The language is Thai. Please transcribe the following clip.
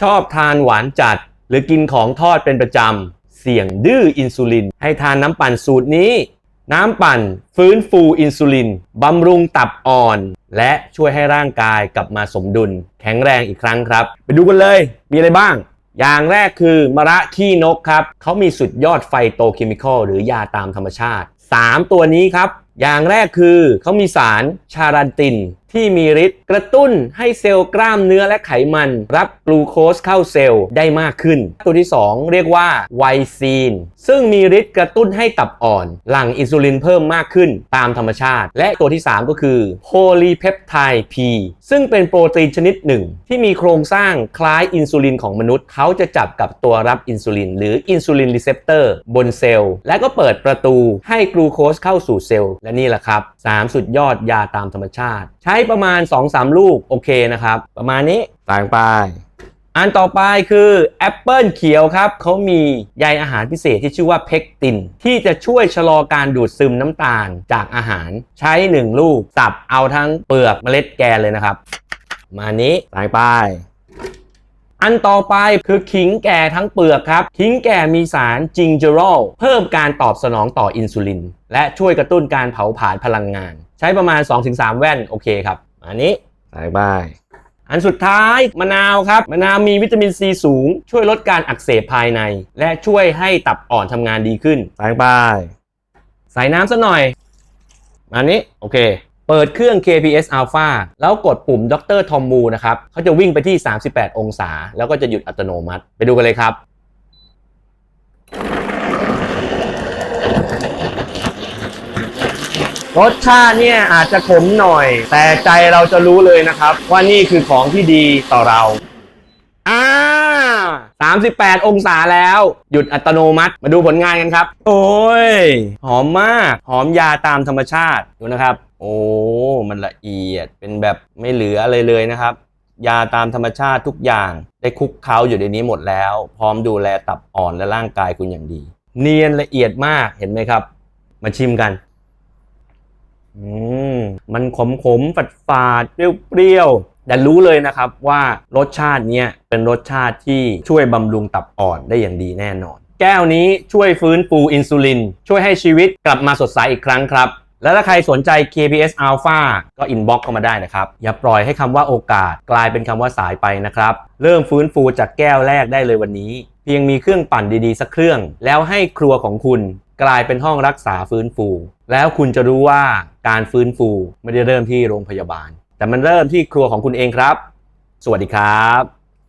ชอบทานหวานจัด หรือกินของทอดเป็นประจำ เสี่ยงดื้ออินซูลิน ให้ทานน้ำปั่นสูตรนี้ น้ำปั่นฟื้นฟูอินซูลินบำรุงตับอ่อน และช่วยให้ร่างกายกลับมาสมดุล แข็งแรงอีกครั้งครับ ไปดูกันเลย มีอะไรบ้าง อย่างแรกคือมะระขี้นกครับเขามีสุดยอดไฟโตเคมีคอลหรือยาตามธรรมชาติ 3 ตัวนี้ครับอย่างแรกคือเขามีสารชารันตินที่มีฤทธิ์กระตุ้นให้เซลล์กล้ามเนื้อและไขมัน รับกลูโคสเข้าเซลล์ได้มากขึ้น ตัวที่ 2 เรียกว่าไวซีน ซึ่งมีฤทธิ์กระตุ้นให้ตับอ่อน หลั่งอินซูลินเพิ่มมากขึ้นตามธรรมชาติ และตัวที่ 3 ก็คือโพลีเพปไทด์ P ซึ่งเป็นโปรตีนชนิดหนึ่ง ที่มีโครงสร้างคล้ายอินซูลินของมนุษย์ เขาจะจับกับตัวรับอินซูลิน หรืออินซูลินรีเซปเตอร์บนเซลล์ และก็เปิดประตูให้กลูโคสเข้าสู่เซลล์และนี่แหละครับ3สุดยอดยาตามธรรมชาติ ใช้ประมาณ 2-3 ลูกโอเคนะครับ ประมาณนี้ต่างไปอันต่อไปคือแอปเปิลเขียวครับเขามีใยอาหารพิเศษที่ชื่อว่าเพกติน ที่จะช่วยชะลอการดูดซึมน้ำตาลจากอาหาร ใช้ 1 ลูก สับเอาทั้งเปลือกเมล็ดแกนเลยนะครับ มานี้ต่างไป อันต่อไปคือขิงแก่ทั้งเปลือกครับ ขิงแก่มีสารจิงเจอรอลเพิ่มการตอบสนองต่ออินซูลิน และช่วยกระตุ้นการเผาผลาญพลังงาน ใช้ประมาณ 2-3 แว่น โอเคครับ อันนี้ใส่ไปอันสุดท้ายมะนาวครับ มะนาวมีวิตามินซีสูง ช่วยลดการอักเสบภายใน และช่วยให้ตับอ่อนทำงานดีขึ้นใส่ไปใส่น้ำสักหน่อยอันนี้โอเค เปิดเครื่อง KPS Alpha แล้วกดปุ่มดรทอมมูนะครับเขาจะวิ่งไปที่ 38 องศา แล้วก็จะหยุดอัตโนมัติ ไปดูกันเลยครับ รสชาติเนี่ยอาจจะขมหน่อย แต่ใจเราจะรู้เลยนะครับ ว่านี่คือของที่ดีต่อเราอ่า38 องศาแล้ว หยุดอัตโนมัติ มาดูผลงานกันครับ โอ้ย หอมมาก หอมยาตามธรรมชาติ ดูนะครับ โอ้ มันละเอียด เป็นแบบไม่เหลืออะไรเลยนะครับ ยาตามธรรมชาติทุกอย่างได้คุกเค้าอยู่ในนี้หมดแล้ว พร้อมดูแลตับอ่อนและร่างกายคุณอย่างดี เนียนละเอียดมากเห็นไหมครับ มาชิมกัน อืม มันขมขมฝาดฝาดๆเปรี้ยวๆแต่รู้เลยนะครับว่ารสชาติเนี้ยเป็นรสชาติที่ช่วยบำรุงตับอ่อนได้อย่างดีแน่นอน แก้วนี้ช่วยฟื้นฟูอินซูลิน ช่วยให้ชีวิตกลับมาสดใสอีกครั้งครับ แล้วถ้าใครสนใจ KPS Alpha ก็อินบ็อกเข้ามาได้นะครับ อย่าปล่อยให้คำว่าโอกาสกลายเป็นคำว่าสายไปนะครับ เริ่มฟื้นฟูจากแก้วแรกได้เลยวันนี้ เพียงมีเครื่องปั่นดีๆ สักเครื่อง แล้วให้ครัวของคุณกลายเป็นห้องรักษาฟื้นฟู แล้วคุณจะรู้ว่าการฟื้นฟูไม่ได้เริ่มที่โรงพยาบาล แต่มันเริ่มที่ครัวของคุณเองครับ สวัสดีครับ